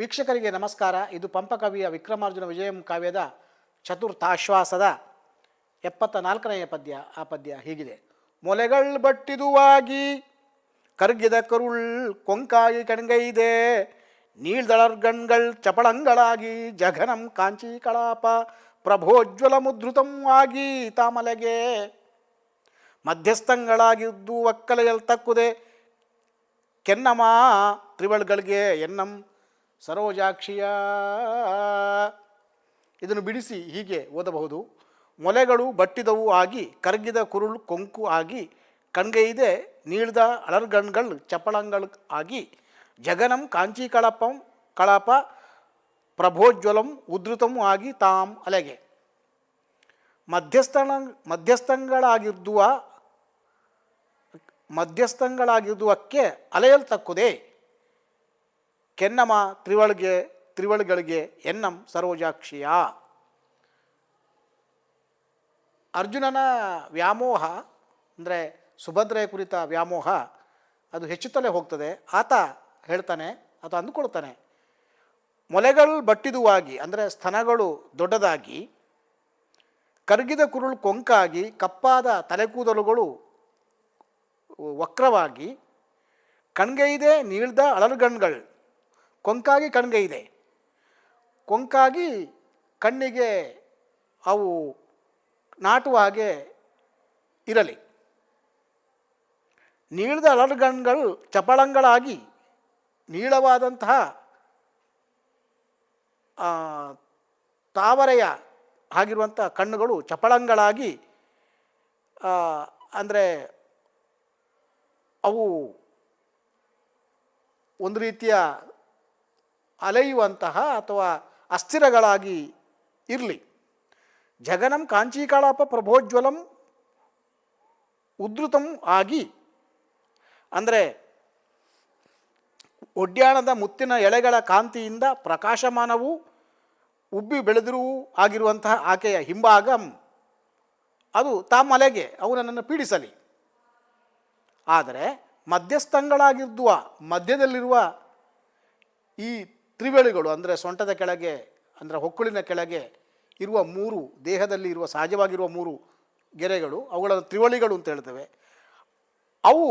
ವೀಕ್ಷಕರಿಗೆ ನಮಸ್ಕಾರ. ಇದು ಪಂಪಕವಿಯ ವಿಕ್ರಮಾರ್ಜುನ ವಿಜಯಂ ಕಾವ್ಯದ ಚತುರ್ಥಾಶ್ವಾಸದ ಎಪ್ಪತ್ತ ನಾಲ್ಕನೆಯ ಪದ್ಯ. ಆ ಪದ್ಯ ಹೀಗಿದೆ. ಮೊಲೆಗಳ್ ಬಟ್ಟಿದುವಾಗಿ ಕರ್ಗಿದ ಕರುಳ್ ಕೊಂಕಾಗಿ ಕಣ್ಗೈದೆ ನೀಳ್ದಳರ್ಗಣ್ಗಳ್ ಚಪಳಂಗಳಾಗಿ ಜಘನಂ ಕಾಂಚಿ ಕಳಾಪ, ಪ್ರಭೋಜ್ವಲ ಮುದ್ರುತಂ ಆಗಿ ತಾಮಲೆಗೆ ಮಧ್ಯಸ್ಥಂಗಳಾಗಿದ್ದು ಒಕ್ಕಲೆಯಲ್ ತಕ್ಕುದೆ ಕೆನ್ನಮ ತ್ರಿವಳ್ಗಳಿಗೆ ಎನ್ನಂ ಸರೋಜಾಕ್ಷಿಯ ಇದನ್ನು ಬಿಡಿಸಿ ಹೀಗೆ ಓದಬಹುದು. ಮೊಲೆಗಳು ಬಟ್ಟಿದವು ಆಗಿ, ಕರಗಿದ ಕುರುಳು ಕೊಂಕು ಆಗಿ ಕಣ್ಗೈದೆ ನೀಳ್ದ ಅಳರ್ಗಣ್ಗಳು ಚಪಳಂಗಳು ಆಗಿ, ಜಗನಂ ಕಾಂಚಿ ಕಳಪಂ ಕಳಪ ಪ್ರಭೋಜ್ವಲಂ ಉದ್ರುತಂ ಆಗಿ ತಾಂ ಅಲೆಗೆ. ಮಧ್ಯಸ್ಥಳ ಮಧ್ಯಸ್ಥಂಗಳಾಗಿದ್ದುವ ಅಲೆಯಲ್ಲಿ ಅಲೆಯಲ್ತಕ್ಕುದೇ ಕೆನ್ನಮ ತ್ರಿವಳಿಗೆ, ತ್ರಿವಳಿಗಳಿಗೆ ಎನ್ನಂ ಸರೋಜಾಕ್ಷಿಯ ಅರ್ಜುನನ ವ್ಯಾಮೋಹ, ಅಂದರೆ ಸುಭದ್ರೆಯ ಕುರಿತ ವ್ಯಾಮೋಹ, ಅದು ಹೆಚ್ಚುತ್ತಲೇ ಹೋಗ್ತದೆ. ಆತ ಹೇಳ್ತಾನೆ, ಆತ ಅಂದುಕೊಳ್ತಾನೆ, ಮೊಲೆಗಳು ಬಟ್ಟಿದುವಾಗಿ, ಅಂದರೆ ಸ್ತನಗಳು ದೊಡ್ಡದಾಗಿ, ಕರಗಿದ ಕುರುಳು ಕೊಂಕಾಗಿ, ಕಪ್ಪಾದ ತಲೆಕೂದಲುಗಳು ವಕ್ರವಾಗಿ ಕಣ್ಗೈದೆ ನೀಳ್ದ ಅಳಲ್ಗಣ್ಗಳು ಕೊಂಕಾಗಿ ಕಣ್ಗೆ ಇದೆ. ಕೊಂಕಾಗಿ ಕಣ್ಣಿಗೆ ಅವು ನಾಟುವ ಹಾಗೆ ಇರಲಿ. ನೀಳದ ಅಲರ್ಗಣ್ಗಳು ಚಪಳಂಗಳಾಗಿ ನೀಳವಾದಂತಹ ತಾವರೆಯ ಆಗಿರುವಂಥ ಕಣ್ಣುಗಳು ಚಪಳಂಗಳಾಗಿ ಅಂದರೆ ಅವು ಒಂದು ರೀತಿಯ ಅಲೆಯುವಂತಹ ಅಥವಾ ಅಸ್ಥಿರಗಳಾಗಿ ಇರಲಿ. ಜಗನಂ ಕಾಂಚೀಕಾಳಾಪ ಪ್ರಭೋಜ್ವಲಂ ಉದ್ರುತಂ ಆಗಿ. ಅಂದರೆ ಒಡ್ಯಾಣದ ಮುತ್ತಿನ ಎಳೆಗಳ ಕಾಂತಿಯಿಂದ ಪ್ರಕಾಶಮಾನವೂ ಉಬ್ಬಿ ಬೆಳೆದಿರೂ ಆಗಿರುವಂತಹ ಆಕೆಯ ಹಿಂಭಾಗಂ ಅದು ತಾಮಲೆಗೆ ಅವು ನನ್ನನ್ನು ಪೀಡಿಸಲಿ. ಆದರೆ ಮಧ್ಯಸ್ಥಂಗಳಾಗಿದ್ದುವ ಮಧ್ಯದಲ್ಲಿರುವ ಈ ತ್ರಿವೇಳಿಗಳು ಅಂದರೆ ಸೊಂಟದ ಕೆಳಗೆ, ಅಂದರೆ ಹೊಕ್ಕುಳಿನ ಕೆಳಗೆ ಇರುವ ಮೂರು, ದೇಹದಲ್ಲಿ ಇರುವ, ಸಹಜವಾಗಿರುವ ಮೂರು ಗೆರೆಗಳು, ಅವುಗಳನ್ನು ತ್ರಿವಳಿಗಳು ಅಂತ ಹೇಳ್ತೇವೆ. ಅವು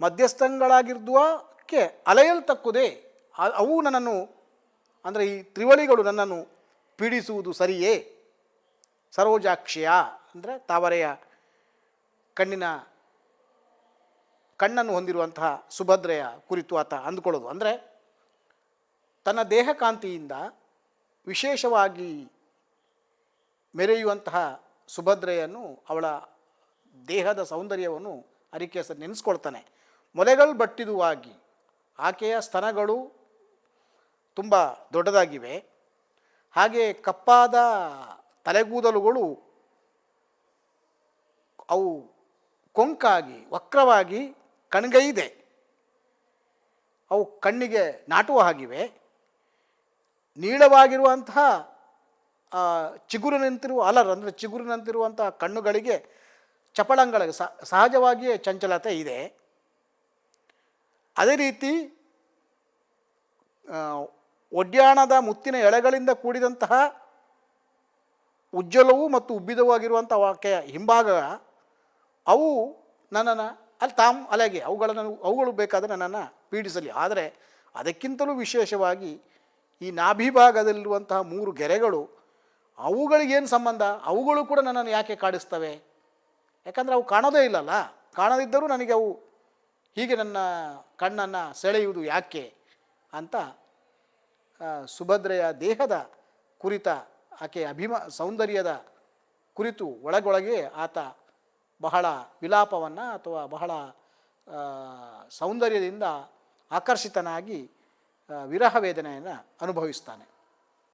ಮಧ್ಯಸ್ಥಗಳಾಗಿರ್ದುವಕ್ಕೆ ಅಲೆಯಲ್ತಕ್ಕುದೇ ತಕ್ಕುದೇ ಅವು ನನ್ನನ್ನು, ಅಂದರೆ ಈ ತ್ರಿವಳಿಗಳು ನನ್ನನ್ನು ಪೀಡಿಸುವುದು ಸರಿಯೇ? ಸರೋಜಾಕ್ಷಿಯ, ಅಂದರೆ ತಾವರೆಯ ಕಣ್ಣಿನ ಕಣ್ಣನ್ನು ಹೊಂದಿರುವಂತಹ ಸುಭದ್ರೆಯ ಕುರಿತು ಆತ ಅಂದುಕೊಳ್ಳೋದು. ಅಂದರೆ ತನ್ನ ದೇಹಕಾಂತಿಯಿಂದ ವಿಶೇಷವಾಗಿ ಮೆರೆಯುವಂತಹ ಸುಭದ್ರೆಯನ್ನು ಅವಳ ದೇಹದ ಸೌಂದರ್ಯವನ್ನು ಅರಿಕೆ ನೆನೆಸ್ಕೊಳ್ತಾನೆ. ಮೊಲೆಗಳು ಬಟ್ಟಿದುವಾಗಿ ಆಕೆಯ ಸ್ತನಗಳು ತುಂಬ ದೊಡ್ಡದಾಗಿವೆ. ಹಾಗೆ ಕಪ್ಪಾದ ತಲೆಗೂದಲುಗಳು ಅವು ಕೊಂಕಾಗಿ, ವಕ್ರವಾಗಿ ಕಣ್ಗೈದೆ. ಅವು ಕಣ್ಣಿಗೆ ನಾಟುವ ಹಾಗಿವೆ. ನೀಳವಾಗಿರುವಂತಹ ಚಿಗುರು ಚಿಗುರಿನಂತಿರುವ ಅಲರ್, ಅಂದರೆ ಚಿಗುರಿನಂತಿರುವಂತಹ ಕಣ್ಣುಗಳಿಗೆ ಚಪಳಂಗಳಿಗೆ ಸಹಜವಾಗಿಯೇ ಚಂಚಲತೆ ಇದೆ. ಅದೇ ರೀತಿ ಒಡ್ಯಾಣದ ಮುತ್ತಿನ ಎಳೆಗಳಿಂದ ಕೂಡಿದಂತಹ ಉಜ್ವಲವೂ ಮತ್ತು ಉಬ್ಬಿದವೂ ಆಗಿರುವಂಥ ಆಕೆಯ ಹಿಂಭಾಗ, ಅವು ನನ್ನನ್ನು, ಅಲ್ಲಿ ತಾಮ್ ಅಲೆಗೆ, ಅವುಗಳನ್ನು, ಅವುಗಳು ಬೇಕಾದರೆ ನನ್ನನ್ನು ಪೀಡಿಸಲಿ. ಆದರೆ ಅದಕ್ಕಿಂತಲೂ ವಿಶೇಷವಾಗಿ ಈ ನಾಭಿಭಾಗದಲ್ಲಿರುವಂತಹ ಮೂರು ಗೆರೆಗಳು ಅವುಗಳಿಗೇನು ಸಂಬಂಧ? ಅವುಗಳು ಕೂಡ ನನ್ನನ್ನು ಯಾಕೆ ಕಾಡಿಸ್ತವೆ? ಯಾಕಂದರೆ ಅವು ಕಾಣೋದೇ ಇಲ್ಲಲ್ಲ. ಕಾಣದಿದ್ದರೂ ನನಗೆ ಅವು ಹೀಗೆ ನನ್ನ ಕಣ್ಣನ್ನು ಸೆಳೆಯುವುದು ಯಾಕೆ ಅಂತ ಸುಭದ್ರೆಯ ದೇಹದ ಕುರಿತ ಆಕೆ ಅಭಿಮ, ಸೌಂದರ್ಯದ ಕುರಿತು ಒಳಗೊಳಗೆ ಆತ ಬಹಳ ವಿಲಾಪವನ್ನು ಅಥವಾ ಬಹಳ ಸೌಂದರ್ಯದಿಂದ ಆಕರ್ಷಿತನಾಗಿ ವಿರಹ ವೇದನೆಯನ್ನು ಅನುಭವಿಸ್ತಾನೆ.